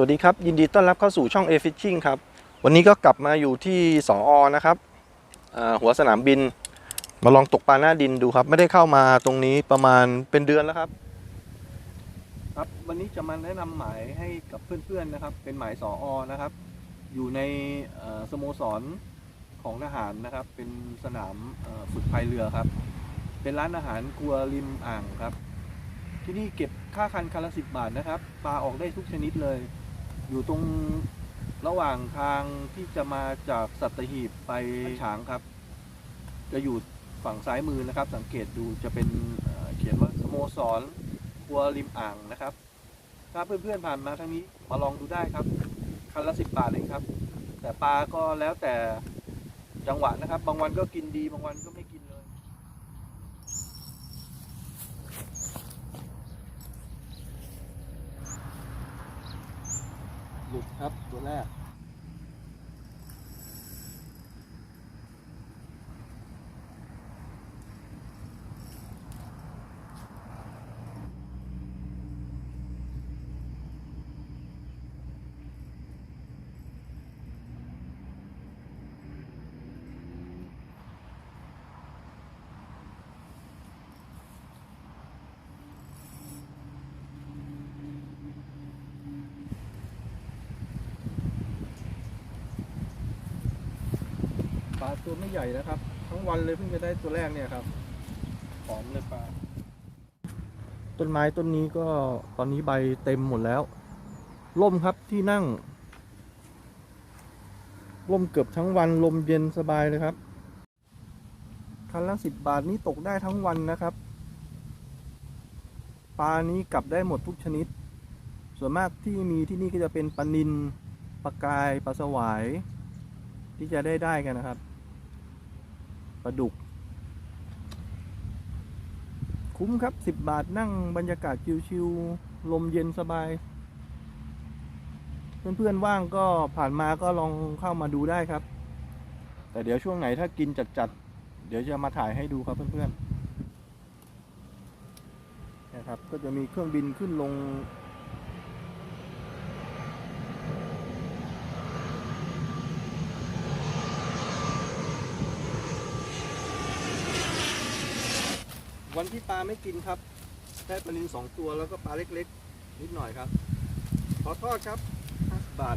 วัสดีครับ ยินดีต้อนรับเข้าสู่ช่อง A Fishing ครับ วันนี้ก็กลับมาอยู่ที่สออนะครับหัวสนามบิน มาลองตกปลาหน้าดินดูครับ ไม่ได้เข้ามาตรงนี้ประมาณเป็นเดือนแล้วครับครับวันนี้จะมาแนะนำหมายให้กับเพื่อนๆนะครับ เป็นหมายสออนะครับ อยู่ในสโมสรของทหารนะครับ เป็นสนามฝึกพายเรือครับ เป็นร้านอาหารครัวริมอ่างครับที่นี่เก็บค่าคันคันละสิบบาทนะครับ ปลาออกได้ทุกชนิดเลย อยู่ตรงระหว่างทางที่จะมาจากสัตหีบไปฉางครับ จะอยู่ฝั่งซ้ายมือนะครับ สังเกตดูจะเป็นเขียนว่าสโมสรครัวริมอ่างนะครับ ถ้าเพื่อนๆผ่านมาทางนี้มาลองดูได้ครับคันละสิบบาทเองครับ แต่ปลาก็แล้วแต่จังหวะนะครับ บางวันก็กินดีบางวันก็ไม่กินเลย หลุดครับตัวแรก ปลาตัวไม่ใหญ่นะครับ ทั้งวันเลยเพิ่งจะได้ตัวแรกเนี่ยครับหอมเลยปลา ต้นไม้ต้นนี้ก็ตอนนี้ใบเต็มหมดแล้วร่มครับที่นั่งร่มเกือบทั้งวันลมเย็นสบายเลยครับ คันละสิบบาทนี้ตกได้ทั้งวันนะครับ ปลานี้กลับได้หมดทุกชนิด ส่วนมากที่มีที่นี่ก็จะเป็นปลานิลปลากายปลาสวาย ที่จะได้ได้กันนะครับ ลาดุก คุ้มครับ10บาทนั่งบรรยากาศชิวๆลมเย็นสบาย เพื่อนๆว่างก็ผ่านมาก็ลองเข้ามาดูได้ครับ แต่เดี๋ยวช่วงไหนถ้ากินจัดๆ เดี๋ยวจะมาถ่ายให้ดูครับเพื่อนๆนะครับก็จะมีเครื่องบินขึ้นลง วันที่ปลาไม่กินครับได้ปลานินสองตัวแล้วก็ปลาเล็กๆ นิดหน่อยครับ ขอทอดครับ 5 บาท